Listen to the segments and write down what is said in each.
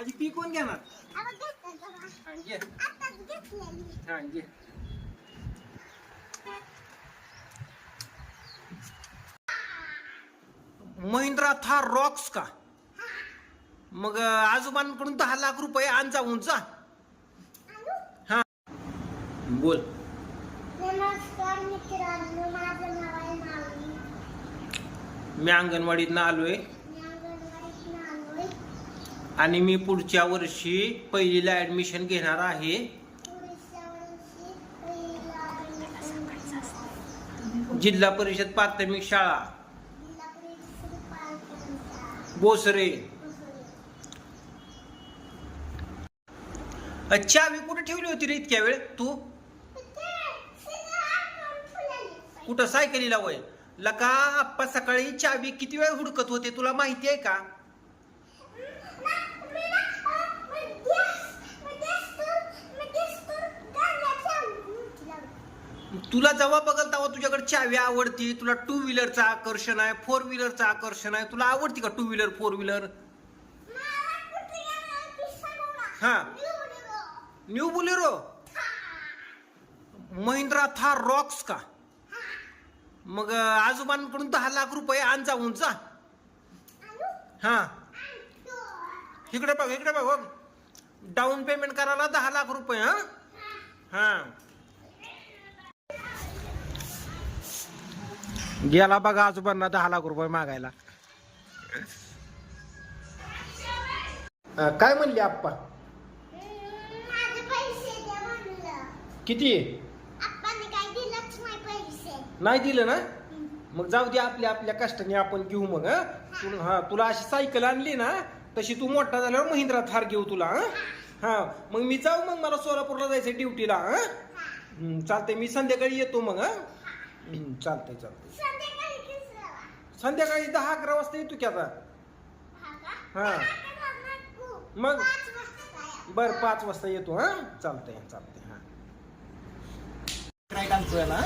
माझी पी कोण घेणार. हा, घे. हा घे. महिंद्रा थार रॉक्स का? मग आजोबांकडून दहा लाख रुपये आण जाऊन जा? हा. बोल. नमस्कार मित्रांनो. माझं नाव आहे माऊली. मी अंगणवाडीत आलोय मी अंगणवाडीत आलोय. आणि मी पुढच्या वर्षी पहिलीला ऍडमिशन घेणार आहे. जिल्हा परिषद प्राथमिक शाळा. बोसरे. चावी कुठे ठेवली होती रे इतक्या वेळ? तू? कुठं सायकलीला वय लका आप्पा सकाळी चावी किती वेळ हुडकत होते तुला माहिती आहे का ना, मी ना, अं, मी गॅस- मी गॅसवर- मी गॅसवर गाण्याची आवृत्ती लावली. तुला जेव्हा बघल तेव्हा तुझ्याकडे चावी आवडती तुला टू व्हीलरचं आकर्षण आहे फोर व्हीलरचं आकर्षण आहे तुला आवडती का टू व्हीलर फोर व्हीलर हा. New Bolero Mahindra Thar Roxx का? मग आजोबांकडून दहा लाख रुपये आण उंचा जा. हा. इकडे बघ इकडे बघ डाऊन पेमेंट करायला दहा लाख रुपये हा? हा. गेला बघा आजोबांना दहा लाख रुपये मागायला. अं, काय म्हणले आप्पा? हम्म, माझे पैसे द्या म्हणलं. किती? आप्पांनी काय दिलंच नाही पैसे. नाही दिलं ना? मग जाऊ दे आपल्या आपल्या कष्टाने आपण घेऊ मग हा? तुला हा तुला अशी सायकल आणली ना तशी तू मोठा झाल्यावर महिंद्रा थार घेऊ तुला हा? हा. मग मी जाऊ मग मला सोलापूरला जायचं ड्युटीला हा? चालतंय मी संध्याकाळी येतो मग हा? चालतंय चालतंय. संध्याकाळी दहा अकरा वाजता येतो की आता. हा? हा. मग? बर पाच वाजता येतो हा? चालतंय चालतंय हा. काय टाकतोय ना?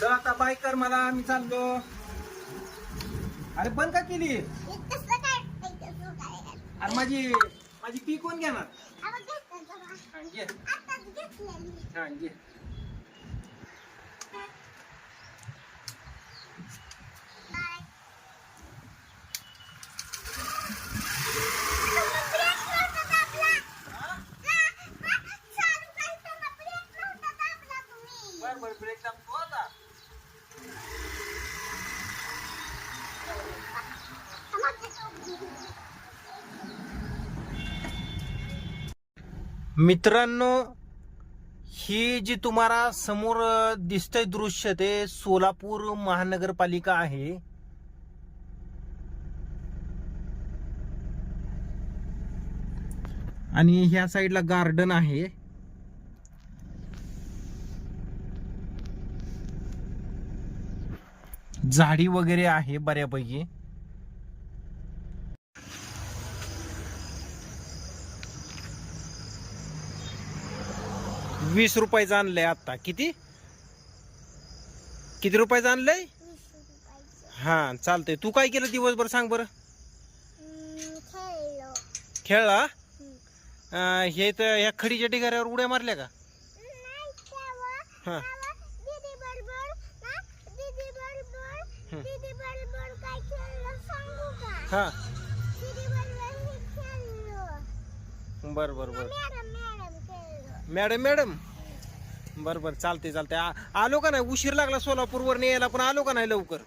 चल आता बाय कर मला मी चाललो. अरे बंद का केली? अरे माझी माझी पी कोण घेणार? घे. हा घे. बर बर ब्रेक दाबतो मित्रांनो ही जी तुम्हाला समोर दिसतंय दृश्य ते सोलापूर महानगरपालिका आहे. आणि ह्या साईडला गार्डन आहे. झाडी वगैरे आहे बऱ्यापैकी. वीस रुपयाचं आणलंय आता किती? किती रुपयाचं आणलंय. हा चालतंय. तू काय केलं दिवसभर सांग बरं. खेळलो. अं, हे तर ह्या खडीच्या ढिगाऱ्यावर उड्या मारल्या का? हा. तेव्हा दीदीबरोबर ना, दीदीबरोबर- हम्म. दीदीबरोबर काय खेळलो सांगू का? हा. बर बर बर. मॅडम, मॅडम बर बर चालते चालते आलो का नाही? उशीर लागला सोलापूरवर यायला पण आलो का नाही लवकर?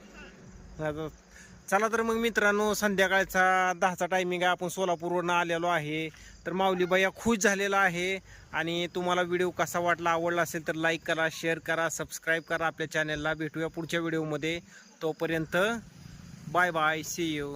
चला तर मग मित्रांनो संध्याकाळचा दहाचा टायमिंग आहे. आपण सोलापूरवरनं आलेलो आहे. तर माऊली भैया खुश झालेला आहे. आणि तुम्हाला व्हिडिओ कसा वाटला आवडला असेल तर लाईक करा शेअर करा सबस्क्राईब करा. आपल्या चॅनलला भेटूया पुढच्या व्हिडिओमध्ये तोपर्यंत बाय बाय सी यू